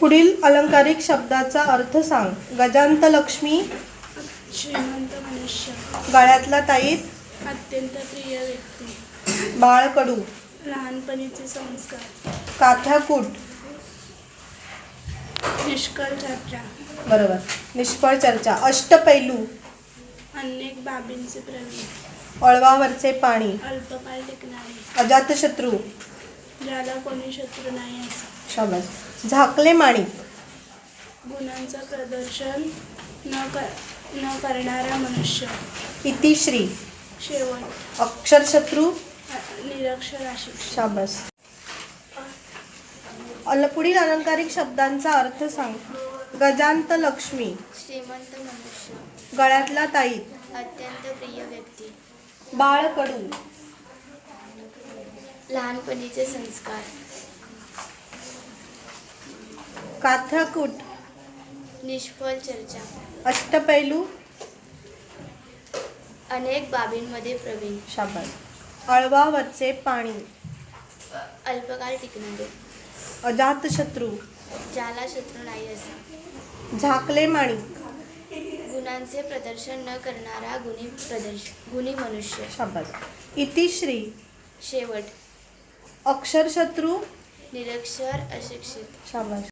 पुढील अलंकारिक शब्दाचा अर्थ सांग. गजांत लक्ष्मी श्रीमंत मनुष्य गळ्यातला ताईत अत्यंत प्रिय व्यक्ती बाळकडू लहानपणीचे संस्कार काथ्याकूट निष्कळ चर्चा. बरोबर. निष्फळ चर्चा. अष्टपैलू अनेक बाबींचे प्रवीण अळवावरचे पाणी. अल्पकाळ टिकणारे. अजातशत्रू. ज्याला कोणी शत्रू नाही असे. शाबास. झाकले माणिक गुणांचं प्रदर्शन न कर न करणारा मनुष्य. इतिश्री शेवट. अक्षरशत्रू. अ- निरक्षर शाबास. अल पुढील अलंकारिक शब्दांचा अर्थ सांग. गजांत लक्ष्मी. श्रीमंत मनुष्य. गळ्यातला ताईत अत्यंत प्रिय व्यक्ती. बाळकडू. लहानपणीचे संस्कार. काथ्याकूट निष्फळ चर्चा. अष्टपैलू. अनेक बाबींमध्ये प्रवीण. शाबास. अळवावरचे पाणी. अल्पकाळ टिकणारे. अजातशत्रू. ज्याला शत्रू नाही असे. झाकले माणिक. गुणांचे प्रदर्शन न करणारा गुणी प्रदर्श गुणी मनुष्य. शाबास. इतिश्री. शेवट. अक्षरशत्रू. निरक्षर अशिक्षित. शाबास.